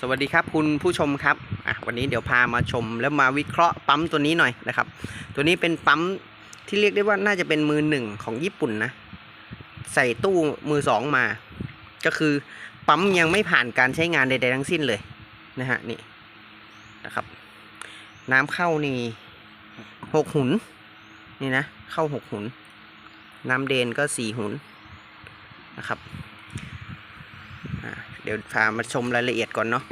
สวัสดีครับคุณผู้ชมครับอะวันนี้เดี๋ยวพามาชมแล้วมาวิเคราะห์ปั๊มตัวนี้หน่อยนะครับ ตัวนี้เป็นปั๊มที่เรียกได้ว่าน่าจะเป็นมือหนึ่งของญี่ปุ่นนะ ใส่ตู้มือสองมา ก็คือปั๊มยังไม่ผ่านการใช้งานใดๆทั้งสิ้นเลยนะฮะนี่นะครับ น้ำเข้านี่หกหุนนี่นะ เข้าหกหุน น้ำเดนก็สี่หุนนะครับ เดี๋ยวพามาชมรายละเอียดก่อนเนาะ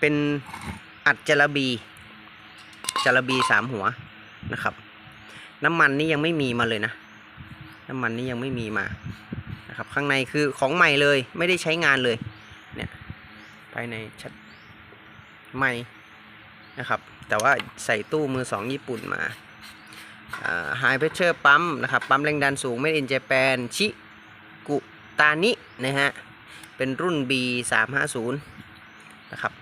เป็นอัดจระบีจระบีสามหัวนะครับ น้ำมันนี่ยังไม่มีมาเลยนะ น้ำมันนี่ยังไม่มีมานะครับ ข้างในคือของใหม่เลยไม่ได้ใช้งานเลย เนี่ยภายในชัดใหม่นะครับ แต่ว่าใส่ตู้มือสองญี่ปุ่นมาไฮเพรสเชอร์ปั๊มนะครับ ปั๊มแรงดันสูง Made in Japan ชิกุตานินะฮะ เป็นรุ่น B 3 5 0นะครับ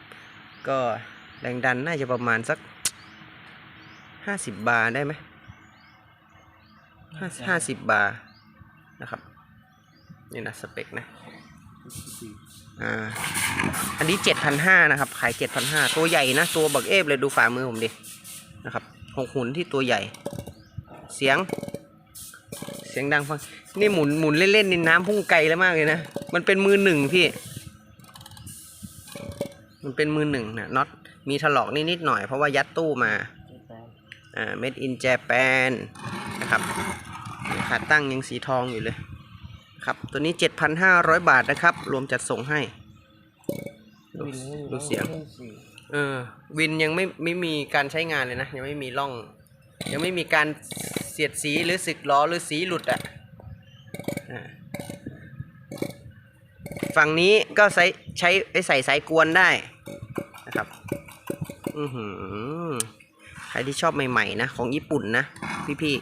ก็แรงดันน่าจะประมาณสัก 50 บาร์ได้ไหมห้าห้าสิบบาร์นะครับ นี่นะสเปคนะอ่าอันนี้7,500นะครับ ขาย7,500ตัวใหญ่นะ ตัวบักเอฟเลยดูฝ่ามือผมดินะครับหกหุ่นที่ตัวใหญ่ เสียง เสียงดังฟังนี่หมุนหมุนเล่นๆนี่น้ำพุ่งไกลแล้วมากเลยนะ มันเป็นมือหนึ่งพี่ มันเป็นมือหนึ่งนะน็อตมีถลอกนิดๆหน่อย เพราะว่ายัดตู้มาอ่า made in Japan นะครับขาตั้งยังสีทองอยู่เลยครับตัวนี้ 7,500 บาทนะครับ รวมจัดส่งให้ดดูเสียงเออวินยังไม่ไม่มีการใช้งานเลยนะ ยังไม่มีร่อง ยังไม่มีการ เสียดสีหรือสึกล้อหรือสีหลุดอะฝั่งนี้ก็ใช้ใช้ไปใส่สายกวนได้นะครับอือหือใครที่ชอบใหม่ๆนะของญี่ปุ่นนะพี่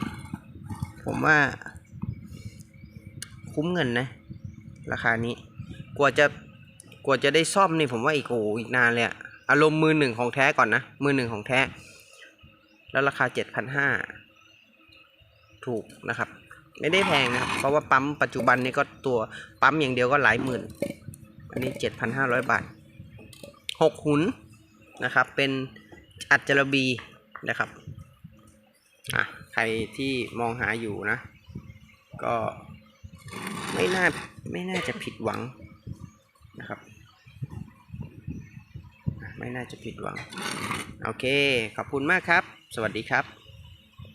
ๆผมว่า คุ้มเงินนะ ราคานี้ กว่าจะกว่าจะได้ซ่อมนี่ผมว่าอีกโอ้อีกนานเลยอะอารมณ์มือหนึ่งของแท้ก่อนนะ มือหนึ่งของแท้ แล้วราคาเจ็ดพันห้า ถูกนะครับ ไม่ได้แพงนะครับ เพราะว่าปั๊มปัจจุบันนี้ก็ตัวปั๊มอย่างเดียวก็หลายหมื่น อันนี้เจ็ดพันห้าร้อยบาทหกหุนนะครับ เป็นอัจจระบีนะครับอะใครที่มองหาอยู่นะ ก็ไม่น่าไม่น่าจะผิดหวังนะครับไม่น่าจะผิดหวัง โอเค ขอบคุณมากครับ สวัสดีครับ